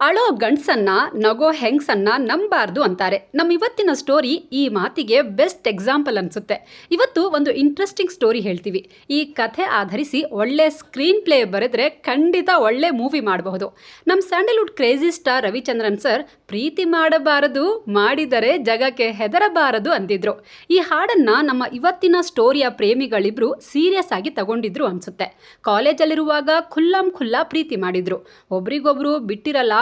ಅಳೋ ಗಂಡ್ಸನ್ನ ನಗೋ ಹೆಂಗ್ಸನ್ನ ನಂಬಾರ್ದು ಅಂತಾರೆ. ನಮ್ಮ ಇವತ್ತಿನ ಸ್ಟೋರಿ ಈ ಮಾತಿಗೆ ಬೆಸ್ಟ್ ಎಕ್ಸಾಂಪಲ್ ಅನಿಸುತ್ತೆ. ಇವತ್ತು ಒಂದು ಇಂಟ್ರೆಸ್ಟಿಂಗ್ ಸ್ಟೋರಿ ಹೇಳ್ತೀವಿ. ಈ ಕಥೆ ಆಧರಿಸಿ ಒಳ್ಳೆ ಸ್ಕ್ರೀನ್ ಪ್ಲೇ ಬರೆದ್ರೆ ಖಂಡಿತ ಒಳ್ಳೆ ಮೂವಿ ಮಾಡಬಹುದು. ನಮ್ಮ Sandalwood crazy star Ravichandran sir ಪ್ರೀತಿ ಮಾಡಬಾರದು, ಮಾಡಿದರೆ ಜಗಕ್ಕೆ ಹೆದರಬಾರದು ಅಂದಿದ್ರು. ಈ ಹಾಡನ್ನ ನಮ್ಮ ಇವತ್ತಿನ ಸ್ಟೋರಿಯ ಪ್ರೇಮಿಗಳಿಬ್ರು ಸೀರಿಯಸ್ ಆಗಿ ತಗೊಂಡಿದ್ರು ಅನ್ಸುತ್ತೆ. ಕಾಲೇಜಲ್ಲಿರುವಾಗ ಖುಲ್ಲಂ ಖುಲ್ಲಾ ಪ್ರೀತಿ ಮಾಡಿದ್ರು. ಒಬ್ರಿಗೊಬ್ರು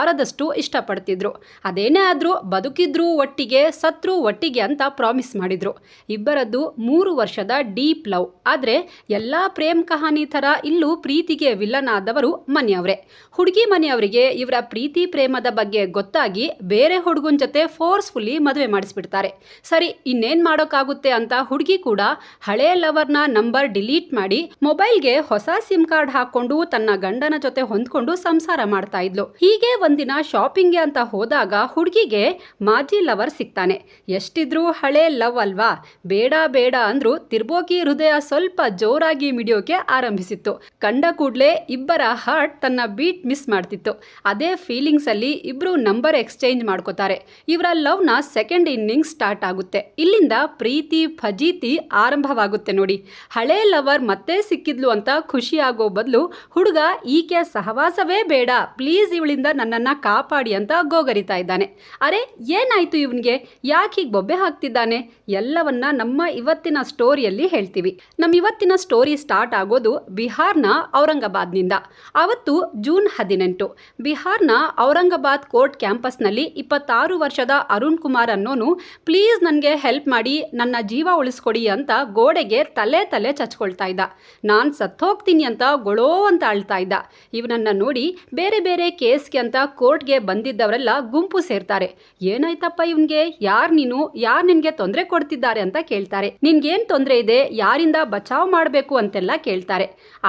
ಬಿಟ್ಟಿರಲಾರದಷ್ಟು ಇಷ್ಟಪಡ್ತಿದ್ರು. ಅದೇನೇ ಆದರೂ ಬದುಕಿದ್ರು ಒಟ್ಟಿಗೆ, ಸತ್ರು ಒಟ್ಟಿಗೆ ಅಂತ ಪ್ರಾಮಿಸ್ ಮಾಡಿದ್ರು. ಇಬ್ಬರದ್ದು ಮೂರು ವರ್ಷದ ಡೀಪ್ ಲವ್. ಆದರೆ ಎಲ್ಲ ಪ್ರೇಮ್ ಕಹಾನಿ ಥರ ಇಲ್ಲೂ ಪ್ರೀತಿಗೆ ವಿಲ್ಲನ್ ಆದವರು ಮನೆಯವರೇ. ಹುಡುಗಿ ಮನೆಯವರಿಗೆ ಇವರ ಪ್ರೀತಿ ಪ್ರೇಮದ ಬಗ್ಗೆ ಗೊತ್ತಾಗಿ ಬೇರೆ ಹುಡುಗನ ಜೊತೆ ಫೋರ್ಸ್ಫುಲ್ಲಿ ಮದುವೆ ಮಾಡಿಸ್ಬಿಡ್ತಾರೆ. ಸರಿ, ಇನ್ನೇನು ಮಾಡೋಕ್ಕಾಗುತ್ತೆ ಅಂತ ಹುಡುಗಿ ಕೂಡ ಹಳೆ ಲವರ್ನ ನಂಬರ್ ಡಿಲೀಟ್ ಮಾಡಿ ಮೊಬೈಲ್ಗೆ ಹೊಸ ಸಿಮ್ ಕಾರ್ಡ್ ಹಾಕೊಂಡು ತನ್ನ ಗಂಡನ ಜೊತೆ ಹೊಂದ್ಕೊಂಡು ಸಂಸಾರ ಮಾಡ್ತಾ ಇದ್ಲು. ಹೀಗೆ ಒಂದಿನ ಶಾಪಿಂಗ್ಗೆ ಅಂತ ಹೋದಾಗ ಹುಡುಗಿಗೆ ಮಾಜಿ ಲವರ್ ಸಿಗ್ತಾನೆ. ಎಷ್ಟಿದ್ರೂ ಹಳೆ ಲವ್ ಅಲ್ವಾ? ಬೇಡ ಬೇಡ ಅಂದ್ರು ತಿರ್ಬೋಕಿ ಹೃದಯ ಸ್ವಲ್ಪ ಜೋರಾಗಿ ಮಿಡಿಯೋಕೆ ಆರಂಭಿಸಿತ್ತು. ಕಂಡ ಕೂಡಲೇ ಇಬ್ಬರ ಹಾರ್ಟ್ ತನ್ನ ಬೀಟ್ ಮಿಸ್ ಮಾಡ್ತಿತ್ತು. ಅದೇ ಫೀಲಿಂಗ್ಸ್ ಅಲ್ಲಿ ಇಬ್ರು ನಂಬರ್ ಎಕ್ಸ್ಚೇಂಜ್ ಮಾಡ್ಕೋತಾರೆ. ಇವರ ಲವ್ನ ಸೆಕೆಂಡ್ ಇನ್ನಿಂಗ್ ಸ್ಟಾರ್ಟ್ ಆಗುತ್ತೆ. ಇಲ್ಲಿಂದ ಪ್ರೀತಿ, ಫಜೀತಿ ಆರಂಭವಾಗುತ್ತೆ ನೋಡಿ. ಹಳೆ ಲವರ್ ಮತ್ತೆ ಸಿಕ್ಕಿದ್ಲು ಅಂತ ಖುಷಿ ಆಗೋ ಬದಲು ಹುಡುಗ ಈಕೆ ಸಹವಾಸವೇ ಬೇಡ. ಪ್ಲೀಸ್ ಇವಳಿಂದ ನನ್ನನ್ನ ಕಾಪಾಡಿ ಅಂತ ಗೋಗರಿತಾ ಇದ್ದಾನೆ. ಅರೆ, ಏನಾಯ್ತು ಇವನಿಗೆ? ಯಾಕೆ ಹೀಗೆ ಬೊಬ್ಬೆ ಹಾಕ್ತಿದ್ದಾನೆ? ಎಲ್ಲವನ್ನ ನಮ್ಮ ಇವತ್ತಿನ ಸ್ಟೋರಿಯಲ್ಲಿ ಹೇಳ್ತೀವಿ. ನಮ್ಮ ಇವತ್ತಿನ ಸ್ಟೋರಿ ಸ್ಟಾರ್ಟ್ ಆಗೋದು ಬಿಹಾರ್ನ ಔರಂಗಾಬಾದ್ನಿಂದ. ಅವತ್ತು ಜೂನ್ ಹದಿನೆಂಟು. ಬಿಹಾರ್ನ ಔರಂಗಾಬಾದ್ ಕೋರ್ಟ್ ಕ್ಯಾಂಪಸ್ನಲ್ಲಿ ಇಪ್ಪತ್ತಾರು ವರ್ಷದ ಅರುಣ್ ಕುಮಾರ್ ಅನ್ನೋನು, ಪ್ಲೀಸ್ ನನಗೆ ಹೆಲ್ಪ್ ಮಾಡಿ, ನನ್ನ ಜೀವ ಉಳಿಸ್ಕೊಡಿ ಅಂತ ಗೋಡೆಗೆ ತಲೆ ತಲೆ ಚಚ್ಕೊಳ್ತಾ ಇದ್ದ. ನಾನು ಸತ್ತೋಗ್ತೀನಿ ಅಂತ ಗೊಳೋ ಅಂತ ಅಳ್ತಾ ಇದ್ದ. ಇವನನ್ನ ನೋಡಿ ಬೇರೆ ಬೇರೆ ಕೇಸ್ಗೆ ಅಂತ ಕೋರ್ಟ್ಗೆ ಬಂದಿದ್ದವರೆಲ್ಲ ಗುಂಪು ಸೇರ್ತಾರೆ. ಏನಾಯ್ತಪ್ಪ ಇವನ್ಗೆ? ಯಾರ್ ನೀನು? ಯಾರ್ ನಿನ್ಗೆ ತೊಂದರೆ ಕೊಡ್ತಿದ್ದಾರೆ ಅಂತ ಕೇಳ್ತಾರೆ. ನಿನ್ಗೇನ್ ತೊಂದರೆ ಇದೆ? ಯಾರಿಂದ ಬಚಾವ್ ಮಾಡಬೇಕು ಅಂತೆಲ್ಲ ಕೇಳ್ತಾರೆ.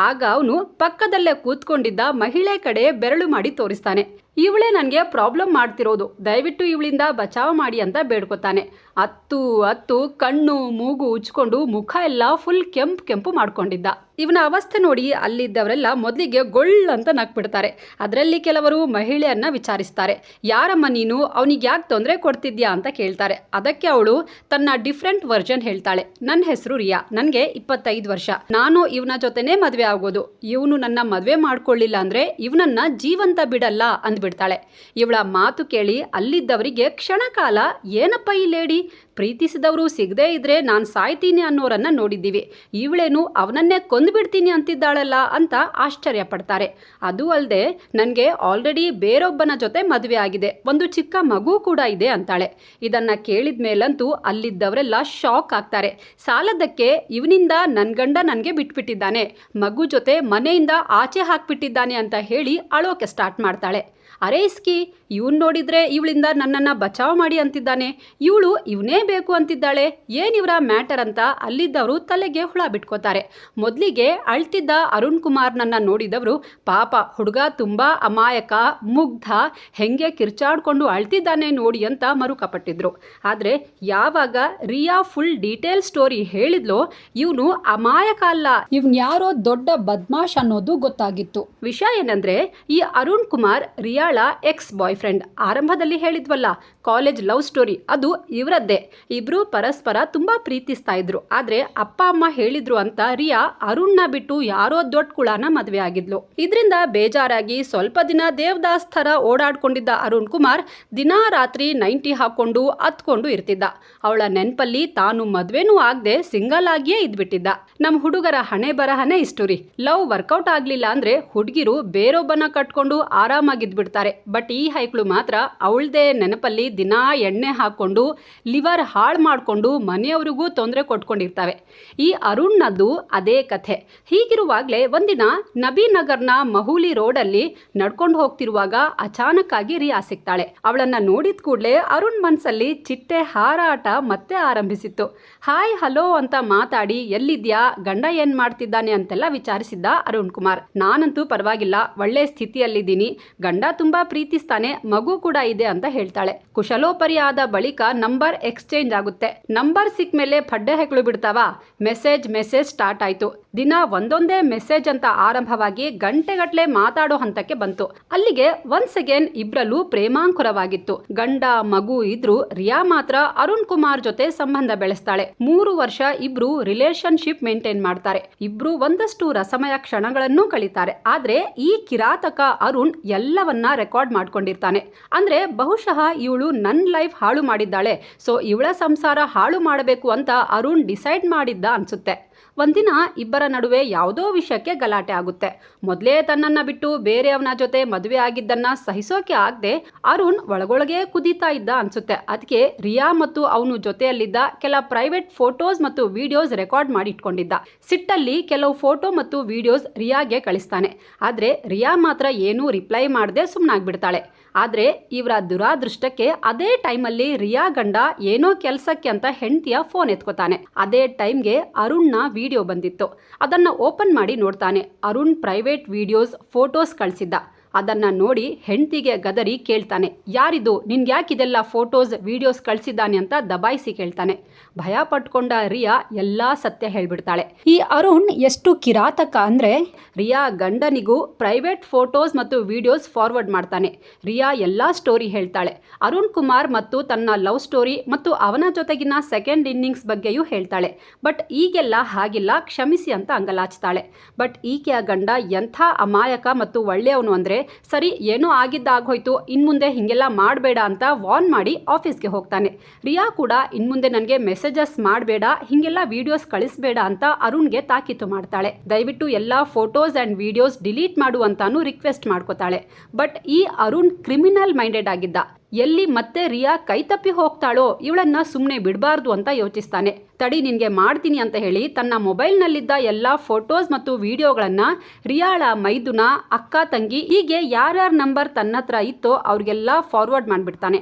ಆಗ ಅವನು ಪಕ್ಕದಲ್ಲೇ ಕೂತ್ಕೊಂಡಿದ್ದ ಮಹಿಳೆ ಕಡೆ ಬೆರಳು ಮಾಡಿ ತೋರಿಸ್ತಾನೆ. ಇವಳೇ ನನಗೆ ಪ್ರಾಬ್ಲಮ್ ಮಾಡ್ತಿರೋದು. ದಯವಿಟ್ಟು ಇವಳಿಂದ ಬಚಾವ ಮಾಡಿ ಅಂತ ಬೇಡ್ಕೊತಾನೆ. ಹತ್ತು ಹತ್ತು ಕಣ್ಣು, ಮೂಗು ಉಚ್ಕೊಂಡು ಮುಖ ಎಲ್ಲ ಫುಲ್ ಕೆಂಪು ಕೆಂಪು ಮಾಡ್ಕೊಂಡಿದ್ದ. ಇವನ ಅವಸ್ಥೆ ನೋಡಿ ಅಲ್ಲಿದ್ದವರೆಲ್ಲ ಮೊದಲಿಗೆ ಗೊಳ್ ಅಂತ ನಕ್ಬಿಡ್ತಾರೆ ಅದರಲ್ಲಿ ಕೆಲವರು ಮಹಿಳೆಯನ್ನ ವಿಚಾರಿಸ್ತಾರೆ. ಯಾರಮ್ಮ ನೀನು? ಅವನಿಗೆ ಯಾಕೆ ತೊಂದರೆ ಕೊಡ್ತಿದ್ಯಾ ಅಂತ ಕೇಳ್ತಾರೆ. ಅದಕ್ಕೆ ಅವಳು ತನ್ನ ಡಿಫ್ರೆಂಟ್ ವರ್ಜನ್ ಹೇಳ್ತಾಳೆ. ನನ್ನ ಹೆಸರು ರಿಯಾ. ನನಗೆ ಇಪ್ಪತ್ತೈದು ವರ್ಷ. ನಾನು ಇವನ ಜೊತೆನೇ ಮದುವೆ ಆಗೋದು. ಇವನು ನನ್ನ ಮದುವೆ ಮಾಡ್ಕೊಳ್ಳಿಲ್ಲ ಅಂದರೆ ಇವನನ್ನ ಜೀವಂತ ಬಿಡಲ್ಲ ಅಂದ್ಬಿಡ್ತಾಳೆ ಇವಳ ಮಾತು ಕೇಳಿ ಅಲ್ಲಿದ್ದವರಿಗೆ ಕ್ಷಣಕಾಲ ಏನಪ್ಪ ಈ ಲೇಡಿ? ಪ್ರೀತಿಸಿದವರು ಸಿಗದೇ ಇದ್ರೆ ನಾನು ಸಾಯ್ತೀನಿ ಅನ್ನೋರನ್ನ ನೋಡಿದ್ದೀವಿ. ಇವಳೇನು ಅವನನ್ನೇ ಕೊಂದುಬಿಡ್ತೀನಿ ಅಂತಿದ್ದಾಳಲ್ಲ ಅಂತ ಆಶ್ಚರ್ಯ ಪಡ್ತಾರೆ ಅದು ಅಲ್ಲದೆ ನನಗೆ ಆಲ್ರೆಡಿ ಬೇರೊಬ್ಬನ ಜೊತೆ ಮದುವೆ ಆಗಿದೆ. ಒಂದು ಚಿಕ್ಕ ಮಗು ಕೂಡ ಇದೆ ಅಂತಾಳೆ. ಇದನ್ನ ಕೇಳಿದ ಮೇಲಂತೂ ಅಲ್ಲಿದ್ದವರೆಲ್ಲ ಶಾಕ್ ಆಗ್ತಾರೆ. ಸಾಲದಕ್ಕೆ ಇವನಿಂದ ನನ್ನ ಗಂಡ ನನಗೆ ಬಿಟ್ಬಿಟ್ಟಿದ್ದಾನೆ. ಮಗು ಜೊತೆ ಮನೆಯಿಂದ ಆಚೆ ಹಾಕ್ಬಿಟ್ಟಿದ್ದಾನೆ ಅಂತ ಹೇಳಿ ಅಳೋಕೆ ಸ್ಟಾರ್ಟ್ ಮಾಡ್ತಾಳೆ. ಅರೆ ಇಸ್ಕಿ, ಇವನ್ ನೋಡಿದ್ರೆ ಇವಳಿಂದ ನನ್ನನ್ನು ಬಚಾವ್ ಮಾಡಿ ಅಂತಿದ್ದಾನೆ. ಇವಳು ಇವನೇ ಬೇಕು ಅಂತಿದ್ದಾಳೆ? ಏನಿವರ ಮ್ಯಾಟರ್ ಅಂತ ಅಲ್ಲಿದ್ದವರು ತಲೆಗೆ ಹುಳ ಬಿಟ್ಕೋತಾರೆ. ಮೊದಲಿಗೆ ಅಳ್ತಿದ್ದ ಅರುಣ್ ಕುಮಾರ್ನನ್ನ ನೋಡಿದವರು ಪಾಪ ಹುಡುಗ ತುಂಬಾ ಅಮಾಯಕ, ಮುಗ್ಧ, ಹೆಂಗೆ ಕಿರ್ಚಾಡ್ಕೊಂಡು ಅಳ್ತಿದ್ದಾನೆ ನೋಡಿ ಅಂತ ಮರುಕಪಟ್ಟಿದ್ರು. ಆದರೆ ಯಾವಾಗ ರಿಯಾ ಫುಲ್ ಡೀಟೇಲ್ ಸ್ಟೋರಿ ಹೇಳಿದ್ಲೋ, ಇವನು ಅಮಾಯಕ ಅಲ್ಲ. ಇವನ್ ಯಾರೋ ದೊಡ್ಡ ಬದ್ಮಾಶ್ ಅನ್ನೋದು ಗೊತ್ತಾಗಿತ್ತು. ವಿಷಯ ಏನಂದ್ರೆ, ಈ ಅರುಣ್ ಕುಮಾರ್ ರಿಯಾಳ ಎಕ್ಸ್ ಬಾಯ್ ಫ್ರೆಂಡ್ ಆರಂಭದಲ್ಲಿ ಹೇಳಿದ್ವಲ್ಲ ಕಾಲೇಜ್ ಲವ್ ಸ್ಟೋರಿ ಅದು ಇವರದ್ದೇ. ಇಬ್ರು ಪರಸ್ಪರ ತುಂಬಾ ಪ್ರೀತಿಸ್ತಾ ಇದ್ರು. ಆದ್ರೆ ಅಪ್ಪ, ಅಮ್ಮ ಹೇಳಿದ್ರು ಅಂತ ರಿಯಾ ಅರುಣ್ನ ಬಿಟ್ಟು ಯಾರೋ ದೊಡ್ಡ ಕುಳಾನ ಮದುವೆ ಆಗಿದ್ಲು. ಇದರಿಂದ ಬೇಜಾರಾಗಿ ಸ್ವಲ್ಪ ದಿನ ದೇವದಾಸ್ ಥರ ಓಡಾಡ್ಕೊಂಡಿದ್ದ ಅರುಣ್ ಕುಮಾರ್ ದಿನಾ ರಾತ್ರಿ ನೈಂಟಿ ಹಾಕೊಂಡು ಹತ್ಕೊಂಡು ಇರ್ತಿದ್ದ. ಅವಳ ನೆನ್ಪಲ್ಲಿ ತಾನು ಮದ್ವೆನೂ ಆಗದೆ ಸಿಂಗಲ್ ಆಗಿಯೇ ಇದ್ಬಿಟ್ಟಿದ್ದ. ನಮ್ಮ ಹುಡುಗರ ಹಣೆ ಬರಹನೇ ಇಷ್ಟು ಲವ್ ವರ್ಕೌಟ್ ಆಗ್ಲಿಲ್ಲ ಅಂದ್ರೆ ಹುಡುಗಿರು ಬೇರೊಬ್ಬನ ಕಟ್ಕೊಂಡು ಆರಾಮಾಗಿದ್ಬಿಡ್ತಾರೆ. ಬಟ್ ಈ ಹೈಕ್ಳು ಮಾತ್ರ ಅವಳದೇ ನೆನಪಲ್ಲಿ ದಿನಾ ಎಣ್ಣೆ ಹಾಕೊಂಡು ಲಿವರ್ ಹಾಳು ಮಾಡಿಕೊಂಡು ಮನೆಯವರಿಗೂ ತೊಂದರೆ ಕೊಟ್ಕೊಂಡಿರ್ತವೆ. ಈ ಅರುಣ್ನದ್ದು ಅದೇ ಕಥೆ. ಹೀಗಿರುವಾಗಲೇ ಒಂದಿನ ನಬೀನಗರ್ನ ಮಹೂಲಿ ರೋಡಲ್ಲಿ ನಡ್ಕೊಂಡು ಹೋಗ್ತಿರುವಾಗ ಅಚಾನಕ್ಕಾಗಿ ರಿಯಾ ಸಿಗ್ತಾಳೆ ಅವಳನ್ನು ನೋಡಿದ ಕೂಡಲೇ ಅರುಣ್ ಮನಸ್ಸಲ್ಲಿ ಚಿಟ್ಟೆ ಹಾರಾಟ ಮತ್ತೆ ಆರಂಭಿಸಿತ್ತು. ಹಾಯ್, ಹಲೋ ಅಂತ ಮಾತಾಡಿ ಎಲ್ಲಿದ್ಯಾ? ಗಂಡ ಏನ್ ಮಾಡ್ತಿದ್ದಾನೆ? ಅಂತೆಲ್ಲ ವಿಚಾರಿಸಿದ್ದ ಅರುಣ್ ಕುಮಾರ್. ನಾನಂತೂ ಪರವಾಗಿಲ್ಲ. ಒಳ್ಳೆ ಸ್ಥಿತಿಯಲ್ಲಿದ್ದೀನಿ. ಗಂಡ ತುಂಬಾ ಪ್ರೀತಿಸ್ತಾನೆ. ಮಗು ಕೂಡ ಇದೆ ಅಂತ ಹೇಳ್ತಾಳೆ. ಕುಶಲೋಪರಿಯಾದ ಬಳಿಕ ನಂಬರ್ ಎಕ್ಸ್ಚೇಂಜ್ ಎಕ್ಸ್ಚೇಂಜ್ ಆಗುತ್ತೆ. ನಂಬರ್ ಸಿಕ್ ಮೇಲೆ ಪಡ್ಡೆ ಹೆಗಳು ಬಿಡ್ತಾವ. ಮೆಸೇಜ್ ಮೆಸೇಜ್ ಸ್ಟಾರ್ಟ್ ಆಯ್ತು. ದಿನ ಒಂದೊಂದೇ ಮೆಸೇಜ್ ಅಂತ ಆರಂಭವಾಗಿ ಗಂಟೆಗಟ್ಲೆ ಮಾತಾಡೋ ಹಂತಕ್ಕೆ ಬಂತು. ಅಲ್ಲಿಗೆ ಒನ್ಸ್ ಅಗೇನ್ ಇಬ್ರಲ್ಲೂ ಪ್ರೇಮಾಂಕುರವಾಗಿತ್ತು. ಗಂಡ, ಮಗು ಇದ್ರು ರಿಯಾ ಮಾತ್ರ ಅರುಣ್ ಕುಮಾರ್ ಜೊತೆ ಸಂಬಂಧ ಬೆಳೆಸ್ತಾಳೆ. ಮೂರು ವರ್ಷ ಇಬ್ರು ರಿಲೇಶನ್ಶಿಪ್ ಮೇಂಟೈನ್ ಮಾಡ್ತಾರೆ. ಇಬ್ರು ಒಂದಷ್ಟು ರಸಮಯ ಕ್ಷಣಗಳನ್ನು ಕಳೀತಾರೆ. ಆದ್ರೆ ಈ ಕಿರಾತಕ ಅರುಣ್ ಎಲ್ಲವನ್ನ ರೆಕಾರ್ಡ್ ಮಾಡ್ಕೊಂಡಿರ್ತಾನೆ. ಅಂದ್ರೆ ಬಹುಶಃ ಇವಳು ನನ್ ಲೈಫ್ ಹಾಳು ಮಾಡಿದ್ದಾಳೆ. ಸೊ ಇವಳ ಸಂಸಾರ ಹಾಳು ಮಾಡಬೇಕು ಅಂತ ಅರುಣ್ ಡಿಸೈಡ್ ಮಾಡಿದ್ದ ಅನ್ಸುತ್ತೆ. ಒಂದಿನ ಇಬ್ಬರ ನಡುವೆ ಯಾವುದೋ ವಿಷಯಕ್ಕೆ ಗಲಾಟೆ ಆಗುತ್ತೆ. ಮೊದಲೇ ತನ್ನನ್ನ ಬಿಟ್ಟು ಬೇರೆಯವನ ಜೊತೆ ಮದುವೆ ಆಗಿದ್ದನ್ನ ಸಹಿಸೋಕೆ ಆಗದೆ ಅರುಣ್ ಒಳಗೊಳಗೆ ಕುದೀತಾ ಇದ್ದ ಅನ್ಸುತ್ತೆ. ಅದಕ್ಕೆ ರಿಯಾ ಮತ್ತು ಅವನು ಜೊತೆಯಲ್ಲಿದ್ದ ಕೆಲ ಪ್ರೈವೇಟ್ ಫೋಟೋಸ್ ಮತ್ತು ವಿಡಿಯೋಸ್ ರೆಕಾರ್ಡ್ ಮಾಡಿ ಇಟ್ಕೊಂಡಿದ್ದ. ಸಿಟ್ಟಲ್ಲಿ ಕೆಲವು ಫೋಟೋ ಮತ್ತು ವಿಡಿಯೋಸ್ ರಿಯಾಗೆ ಕಳಿಸ್ತಾನೆ. ಆದರೆ ರಿಯಾ ಮಾತ್ರ ಏನೂ ರಿಪ್ಲೈ ಮಾಡದೆ ಸುಮ್ಮನಾಗ್ಬಿಡ್ತಾಳೆ ಆದರೆ ಇವರ ದುರಾದೃಷ್ಟಕ್ಕೆ ಅದೇ ಟೈಮಲ್ಲಿ ರಿಯಾ ಗಂಡ ಏನೋ ಕೆಲಸಕ್ಕೆ ಅಂತ ಹೆಂಡತಿಯ ಫೋನ್ ಎತ್ಕೋತಾನೆ. ಅದೇ ಟೈಮ್ಗೆ ಅರುಣ್ನ ವಿಡಿಯೋ ಬಂದಿತ್ತು. ಅದನ್ನು ಓಪನ್ ಮಾಡಿ ನೋಡ್ತಾನೆ. ಅರುಣ್ ಪ್ರೈವೇಟ್ ವಿಡಿಯೋಸ್ ಫೋಟೋಸ್ ಕಳಿಸಿದ್ದ. ಅದನ್ನ ನೋಡಿ ಹೆಂಡತಿಗೆ ಗದರಿ ಕೇಳ್ತಾನೆ, ಯಾರಿದು? ನಿನ್ಗೆ ಯಾಕಿದೆಲ್ಲ ಫೋಟೋಸ್, ವಿಡಿಯೋಸ್ ಕಳಿಸಿದ್ದಾನೆ ಅಂತ ದಬಾಯಿಸಿ ಕೇಳ್ತಾನೆ. ಭಯ ಪಟ್ಕೊಂಡ ರಿಯಾ ಎಲ್ಲ ಸತ್ಯ ಹೇಳ್ಬಿಡ್ತಾಳೆ. ಈ ಅರುಣ್ ಎಷ್ಟು ಕಿರಾತಕ ಅಂದ್ರೆ ರಿಯಾ ಗಂಡನಿಗೂ ಪ್ರೈವೇಟ್ ಫೋಟೋಸ್ ಮತ್ತು ವಿಡಿಯೋಸ್ ಫಾರ್ವರ್ಡ್ ಮಾಡ್ತಾನೆ. ರಿಯಾ ಎಲ್ಲ ಸ್ಟೋರಿ ಹೇಳ್ತಾಳೆ. ಅರುಣ್ ಕುಮಾರ್ ಮತ್ತು ತನ್ನ ಲವ್ ಸ್ಟೋರಿ ಮತ್ತು ಅವನ ಜೊತೆಗಿನ ಸೆಕೆಂಡ್ ಇನ್ನಿಂಗ್ಸ್ ಬಗ್ಗೆಯೂ ಹೇಳ್ತಾಳೆ. ಬಟ್ ಈಗೆಲ್ಲ ಹಾಗಿಲ್ಲ, ಕ್ಷಮಿಸಿ ಅಂತ ಅಂಗಲಾಚ್ತಾಳೆ. ಬಟ್ ಈಕೆಯ ಗಂಡ ಎಂಥ ಅಮಾಯಕ ಮತ್ತು ಒಳ್ಳೆಯವನು ಅಂದ್ರೆ ಸರಿ, ಏನೋ ಆಗಿದ್ದಾಗೋಯ್ತು ಇನ್ಮುಂದೆ ಹಿಂಗೆಲ್ಲ ಮಾಡಬೇಡ ಅಂತ ವಾರ್ನ್ ಮಾಡಿ ಆಫೀಸ್ಗೆ ಹೋಗ್ತಾನೆ. ರಿಯಾ ಕೂಡ ಇನ್ಮುಂದೆ ನನಗೆ ಮೆಸೇಜಸ್ ಮಾಡಬೇಡ, ಹಿಂಗೆಲ್ಲ ವಿಡಿಯೋಸ್ ಕಳಿಸ್ಬೇಡ ಅಂತ ಅರುಣ್ಗೆ ತಾಕೀತು ಮಾಡ್ತಾಳೆ. ದಯವಿಟ್ಟು ಎಲ್ಲ ಫೋಟೋಸ್ ಆ್ಯಂಡ್ ವಿಡಿಯೋಸ್ ಡಿಲೀಟ್ ಮಾಡು ಅಂತಾನು ರಿಕ್ವೆಸ್ಟ್ ಮಾಡ್ಕೋತಾಳೆ. ಬಟ್ ಈ ಅರುಣ್ ಕ್ರಿಮಿನಲ್ ಮೈಂಡೆಡ್ ಆಗಿದ್ದ. ಎಲ್ಲಿ ಮತ್ತೆ ರಿಯಾ ಕೈತಪ್ಪಿ ಹೋಗ್ತಾಳೋ ಇವಳನ್ನ ಸುಮ್ಮನೆ ಬಿಡಬಾರ್ದು ಅಂತ ಯೋಚಿಸ್ತಾನೆ. ತಡಿ ನಿನಗೆ ಮಾಡ್ತೀನಿ ಅಂತ ಹೇಳಿ ತನ್ನ ಮೊಬೈಲ್ನಲ್ಲಿದ್ದ ಎಲ್ಲ ಫೋಟೋಸ್ ಮತ್ತು ವಿಡಿಯೋಗಳನ್ನ ರಿಯಾಳ, ಮೈದುನ, ಅಕ್ಕ, ತಂಗಿ ಹೀಗೆ ಯಾರ್ಯಾರ ನಂಬರ್ ತನ್ನ ಹತ್ರ ಇತ್ತೋ ಅವ್ರಿಗೆಲ್ಲ ಫಾರ್ವರ್ಡ್ ಮಾಡಿಬಿಡ್ತಾನೆ.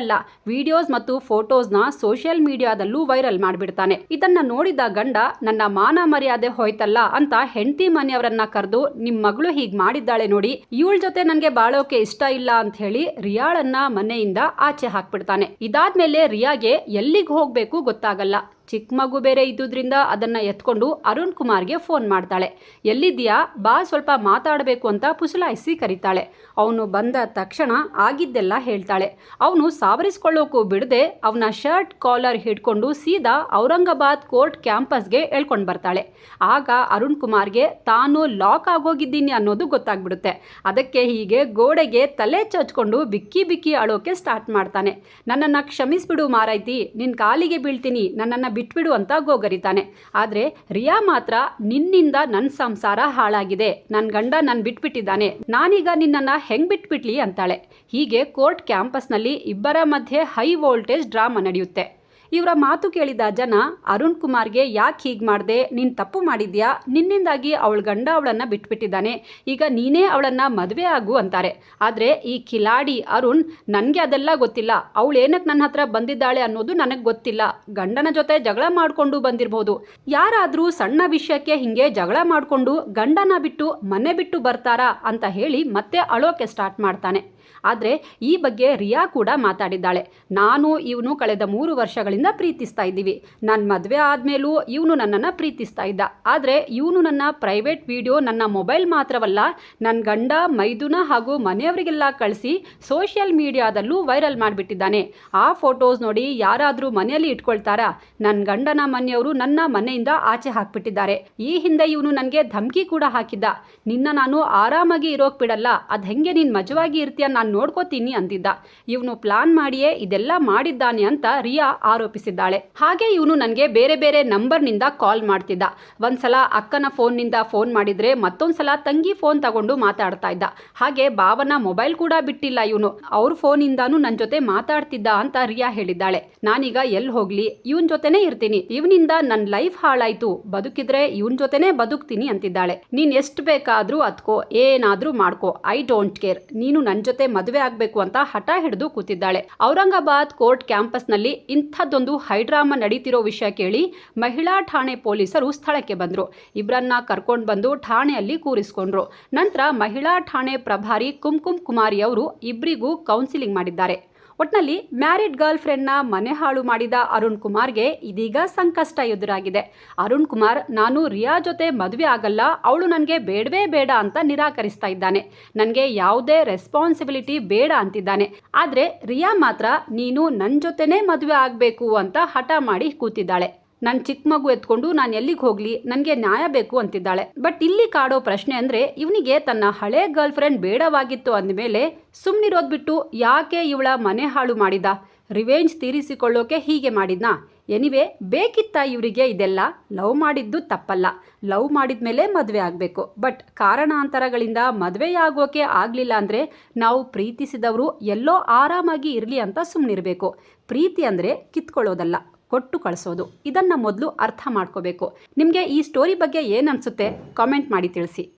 ಅಲ್ಲ ವಿಡಿಯೋಸ್ ಮತ್ತು ಫೋಟೋಸ್ನ ಸೋಷಿಯಲ್ ಮೀಡಿಯಾದಲ್ಲೂ ವೈರಲ್ ಮಾಡಿಬಿಡ್ತಾನೆ. ಇದನ್ನ ನೋಡಿದ ಗಂಡ, ನನ್ನ ಮಾನ ಮರ್ಯಾದೆ ಹೋಯ್ತಲ್ಲ ಅಂತ ಹೆಂಡತಿ ಮನೆಯವರನ್ನ ಕರೆದು ನಿಮ್ಮ ಮಗಳು ಹೀಗೆ ಮಾಡಿದ್ದಾಳೆ ನೋಡಿ, ಇವಳ ಜೊತೆ ನನಗೆ ಬಾಳೋಕೆ ಇಷ್ಟ ಇಲ್ಲ ಅಂತ ಹೇಳಿ ರಿಯಾಳನ್ನ ಮನೆಯಿಂದ ಆಚೆ ಹಾಕ್ಬಿಡ್ತಾನೆ. ಇದಾದ್ಮೇಲೆ ರಿಯಾಗೆ ಎಲ್ಲಿಗೆ ಹೋಗ್ಬೇಕು ಗೊತ್ತಾಗಲ್ಲ. ಚಿಕ್ಕ ಮಗು ಬೇರೆ ಇದ್ದುದರಿಂದ ಅದನ್ನ ಎತ್ಕೊಂಡು ಅರುಣ್ ಕುಮಾರ್ಗೆ ಫೋನ್ ಮಾಡ್ತಾಳೆ. ಎಲ್ಲಿದ್ದೀಯಾ? ಬಾ, ಸ್ವಲ್ಪ ಮಾತಾಡಬೇಕು ಅಂತ ಪುಸಲಾಯಿಸಿ ಕರೀತಾಳೆ. ಅವನು ಬಂದ ತಕ್ಷಣ ಆಗಿದ್ದೆಲ್ಲ ಹೇಳ್ತಾಳೆ. ಅವನು ಸಾವರಿಸ್ಕೊಳ್ಳೋಕ್ಕೂ ಬಿಡದೆ ಅವನ ಶರ್ಟ್, ಕಾಲರ್ ಹಿಡ್ಕೊಂಡು ಸೀದಾ ಔರಂಗಾಬಾದ್ ಕೋರ್ಟ್ ಕ್ಯಾಂಪಸ್ಗೆ ಎಳ್ಕೊಂಡು ಬರ್ತಾಳೆ. ಆಗ ಅರುಣ್ ಕುಮಾರ್ಗೆ, ತಾನು ಲಾಕ್ ಆಗೋಗಿದ್ದೀನಿ ಅನ್ನೋದು ಗೊತ್ತಾಗ್ಬಿಡುತ್ತೆ. ಅದಕ್ಕೆ ಹೀಗೆ ಗೋಡೆಗೆ ತಲೆ ಚಚ್ಕೊಂಡು ಬಿಕ್ಕಿ ಬಿಕ್ಕಿ ಅಳೋಕೆ ಸ್ಟಾರ್ಟ್ ಮಾಡ್ತಾನೆ. ನನ್ನನ್ನು ಕ್ಷಮಿಸ್ಬಿಡು ಮಾರೈತಿ ನಿನ್ನ ಕಾಲಿಗೆ ಬೀಳ್ತೀನಿ. ನನ್ನನ್ನು ಬಿಟ್ಬಿಡು ಅಂತ ಗೋಗರಿತಾನೆ. ಆದರೆ ರಿಯಾ ಮಾತ್ರ ನಿನ್ನಿಂದ ನನ್ನ ಸಂಸಾರ ಹಾಳಾಗಿದೆ. ನನ್ನ ಗಂಡ ನನ್ನ ಬಿಟ್ಬಿಟ್ಟಿದ್ದಾನೆ. ನಾನೀಗ ನಿನ್ನನ್ನು ಹೆಂಗ್ ಬಿಟ್ಬಿಟ್ಲಿ ಅಂತಾಳೆ. ಹೀಗೆ ಕೋರ್ಟ್ ಕ್ಯಾಂಪಸ್ನಲ್ಲಿ ಇಬ್ಬರ ಮಧ್ಯೆ ಹೈ ವೋಲ್ಟೇಜ್ ಡ್ರಾಮಾ ನಡೆಯುತ್ತೆ. ಇವರ ಮಾತು ಕೇಳಿದ ಜನ, ಅರುಣ್ ಕುಮಾರ್ಗೆ ಯಾಕೆ ಹೀಗೆ ಮಾಡಿದೆ? ನೀನು ತಪ್ಪು ಮಾಡಿದ್ಯಾ? ನಿನ್ನಿಂದಾಗಿ ಅವಳ ಗಂಡ ಅವಳನ್ನು ಬಿಟ್ಬಿಟ್ಟಿದ್ದಾನೆ. ಈಗ ನೀನೇ ಅವಳನ್ನು ಮದುವೆ ಆಗು ಅಂತಾರೆ. ಆದರೆ ಈ ಕಿಲಾಡಿ, ಅರುಣ್ ನನಗೆ ಅದೆಲ್ಲ ಗೊತ್ತಿಲ್ಲ. ಅವಳು ಏನಕ್ಕೆ ನನ್ನ ಹತ್ರ ಬಂದಿದ್ದಾಳೆ ಅನ್ನೋದು ನನಗೆ ಗೊತ್ತಿಲ್ಲ. ಗಂಡನ ಜೊತೆ ಜಗಳ ಮಾಡಿಕೊಂಡು ಬಂದಿರಬಹುದು ಯಾರಾದರೂ ಸಣ್ಣ ವಿಷಯಕ್ಕೆ ಹಿಂಗೆ ಜಗಳ ಮಾಡಿಕೊಂಡು ಗಂಡನ ಬಿಟ್ಟು ಮನೆ ಬಿಟ್ಟು ಬರ್ತಾರಾ ಅಂತ ಹೇಳಿ ಮತ್ತೆ ಅಳೋಕೆ ಸ್ಟಾರ್ಟ್ ಮಾಡ್ತಾನೆ. ಆದರೆ ಈ ಬಗ್ಗೆ ರಿಯಾ ಕೂಡ ಮಾತಾಡಿದ್ದಾಳೆ. ನಾನು ಇವನು ಕಳೆದ ಮೂರು ವರ್ಷಗಳಿಂದ ಪ್ರೀತಿಸ್ತಾ ಇದ್ದೀವಿ. ನನ್ನ ಮದುವೆ ಆದಮೇಲೂ ಇವನು ನನ್ನನ್ನು ಪ್ರೀತಿಸ್ತಾ ಇದ್ದ. ಆದರೆ ಇವನು ನನ್ನ ಪ್ರೈವೇಟ್ ವಿಡಿಯೋ ನನ್ನ ಮೊಬೈಲ್ ಮಾತ್ರವಲ್ಲ ನನ್ನ ಗಂಡ ಮೈದುನ ಹಾಗೂ ಮನೆಯವರಿಗೆಲ್ಲ ಕಳಿಸಿ ಸೋಷಿಯಲ್ ಮೀಡಿಯಾದಲ್ಲೂ ವೈರಲ್ ಮಾಡಿಬಿಟ್ಟಿದ್ದಾನೆ. ಆ ಫೋಟೋಸ್ ನೋಡಿ ಯಾರಾದರೂ ಮನೆಯಲ್ಲಿ ಇಟ್ಕೊಳ್ತಾರಾ? ನನ್ನ ಗಂಡನ ಮನೆಯವರು ನನ್ನ ಮನೆಯಿಂದ ಆಚೆ ಹಾಕ್ಬಿಟ್ಟಿದ್ದಾರೆ. ಈ ಹಿಂದೆ ಇವನು ನನಗೆ ಧಮಕಿ ಕೂಡ ಹಾಕಿದ್ದ. ನಿನ್ನ ನಾನು ಆರಾಮಾಗಿ ಇರೋಕ್ ಬಿಡಲ್ಲ. ಅದು ಹೆಂಗೆ ನೀನು ಮಜವಾಗಿ ಇರ್ತೀಯ ನಾನು ನೋಡ್ಕೋತೀನಿ ಅಂದಿದ್ದ. ಇವನು ಪ್ಲಾನ್ ಮಾಡಿಯೇ ಇದೆಲ್ಲ ಮಾಡಿದ್ದಾನೆ ಅಂತ ರಿಯಾ ಆರೋಪಿಸಿದ್ದಾಳೆ. ಹಾಗೆ ಇವನು ನನಗೆ ಬೇರೆ ಬೇರೆ ನಂಬರ್ನಿಂದ ಕಾಲ್ ಮಾಡ್ತಿದ್ದ. ಒಂದ್ಸಲ ಅಕ್ಕನ ಫೋನ್ನಿಂದ ಫೋನ್ ಮಾಡಿದ್ರೆ ಮತ್ತೊಂದ್ಸಲ ತಂಗಿ ಫೋನ್ ತಗೊಂಡು ಮಾತಾಡ್ತಾ ಇದ್ದ. ಹಾಗೆ ಭಾವನ ಮೊಬೈಲ್ ಕೂಡ ಬಿಟ್ಟಿಲ್ಲ ಇವನು. ಅವ್ರ ಫೋನಿಂದಾನು ನನ್ನ ಜೊತೆ ಮಾತಾಡ್ತಿದ್ದ ಅಂತ ರಿಯಾ ಹೇಳಿದ್ದಾಳೆ. ನಾನೀಗ ಎಲ್ಲಿ ಹೋಗ್ಲಿ? ಇವನ್ ಜೊತೆನೇ ಇರ್ತೀನಿ. ಇವನಿಂದ ನನ್ನ ಲೈಫ್ ಹಾಳಾಯ್ತು. ಬದುಕಿದ್ರೆ ಇವನ್ ಜೊತೆನೇ ಬದುಕ್ತೀನಿ ಅಂತಿದ್ದಾಳೆ. ನೀನ್ ಎಷ್ಟು ಬೇಕಾದ್ರೂ ಅದ್ಕೋ ಏನಾದ್ರೂ ಮಾಡ್ಕೋ. ಐ ಡೋಂಟ್ ಕೇರ್ ನೀನು ನನ್ನ ಜೊತೆ ಮದುವೆ ಆಗ್ಬೇಕು ಅಂತ ಹಠ ಹಿಡಿದು ಕೂತಿದ್ದಾಳೆ. ಔರಂಗಾಬಾದ್ ಕೋರ್ಟ್ ಕ್ಯಾಂಪಸ್ನಲ್ಲಿ ಇಂಥದ್ದೊಂದು ಹೈಡ್ರಾಮಾ ನಡೀತಿರೋ ವಿಷಯ ಕೇಳಿ ಮಹಿಳಾ ಠಾಣೆ ಪೊಲೀಸರು ಸ್ಥಳಕ್ಕೆ ಬಂದ್ರು. ಇಬ್ಬರನ್ನ ಕರ್ಕೊಂಡು ಬಂದು ಠಾಣೆಯಲ್ಲಿ ಕೂರಿಸ್ಕೊಂಡ್ರು. ನಂತರ ಮಹಿಳಾ ಠಾಣೆ ಪ್ರಭಾರಿ ಕುಂಕುಮ್ ಕುಮಾರಿ ಅವರು ಇಬ್ಬರಿಗೂ ಕೌನ್ಸಿಲಿಂಗ್ ಮಾಡಿದ್ದಾರೆ. ಒಟ್ನಲ್ಲಿ ಮ್ಯಾರಿಡ್ ಗರ್ಲ್ ಫ್ರೆಂಡ್ನ ಮನೆ ಹಾಳು ಮಾಡಿದ ಅರುಣ್ ಕುಮಾರ್ಗೆ ಇದೀಗ ಸಂಕಷ್ಟ ಎದುರಾಗಿದೆ. ಅರುಣ್ ಕುಮಾರ್, ನಾನು ರಿಯಾ ಜೊತೆ ಮದುವೆ ಆಗಲ್ಲ, ಅವಳು ನನಗೆ ಬೇಡವೇ ಬೇಡ ಅಂತ ನಿರಾಕರಿಸ್ತಾ ಇದ್ದಾನೆ. ನನಗೆ ಯಾವುದೇ ರೆಸ್ಪಾನ್ಸಿಬಿಲಿಟಿ ಬೇಡ ಅಂತಿದ್ದಾನೆ. ಆದರೆ ರಿಯಾ ಮಾತ್ರ, ನೀನು ನನ್ನ ಜೊತೆನೇ ಮದುವೆ ಆಗಬೇಕು ಅಂತ ಹಠ ಮಾಡಿ ಕೂತಿದ್ದಾಳೆ. ನನ್ನ ಚಿಕ್ಕ ಮಗು ಎತ್ಕೊಂಡು ನಾನು ಎಲ್ಲಿಗೆ ಹೋಗ್ಲಿ? ನನಗೆ ನ್ಯಾಯ ಬೇಕು ಅಂತಿದ್ದಾಳೆ. ಬಟ್ ಇಲ್ಲಿ ಕಾಡೋ ಪ್ರಶ್ನೆ ಅಂದರೆ ಇವನಿಗೆ ತನ್ನ ಹಳೆ ಗರ್ಲ್ ಫ್ರೆಂಡ್ ಬೇಡವಾಗಿತ್ತು ಅಂದಮೇಲೆ ಸುಮ್ಮನಿರೋದು ಬಿಟ್ಟು ಯಾಕೆ ಇವಳ ಮನೆ ಹಾಳು ಮಾಡಿದ? ರಿವೆಂಜ್ ತೀರಿಸಿಕೊಳ್ಳೋಕೆ ಹೀಗೆ ಮಾಡಿದ್ನಾ? ಎನಿವೆ, ಬೇಕಿತ್ತ ಇವರಿಗೆ ಇದೆಲ್ಲ? ಲವ್ ಮಾಡಿದ್ದು ತಪ್ಪಲ್ಲ. ಲವ್ ಮಾಡಿದ ಮೇಲೆ ಮದುವೆ ಆಗಬೇಕು. ಬಟ್ ಕಾರಣಾಂತರಗಳಿಂದ ಮದುವೆಯಾಗೋಕೆ ಆಗಲಿಲ್ಲ ಅಂದರೆ ನಾವು ಪ್ರೀತಿಸಿದವರು ಎಲ್ಲೋ ಆರಾಮಾಗಿ ಇರಲಿ ಅಂತ ಸುಮ್ಮನಿರಬೇಕು ಪ್ರೀತಿ ಅಂದರೆ ಕಿತ್ಕೊಳ್ಳೋದಲ್ಲ. ಕೊಟ್ಟು ಕಳಿಸೋದು. ಇದನ್ನು ಮೊದಲು ಅರ್ಥ ಮಾಡ್ಕೋಬೇಕು. ನಿಮಗೆ ಈ ಸ್ಟೋರಿ ಬಗ್ಗೆ ಏನು ಅನಿಸುತ್ತೆ? ಕಾಮೆಂಟ್ ಮಾಡಿ ತಿಳಿಸಿ.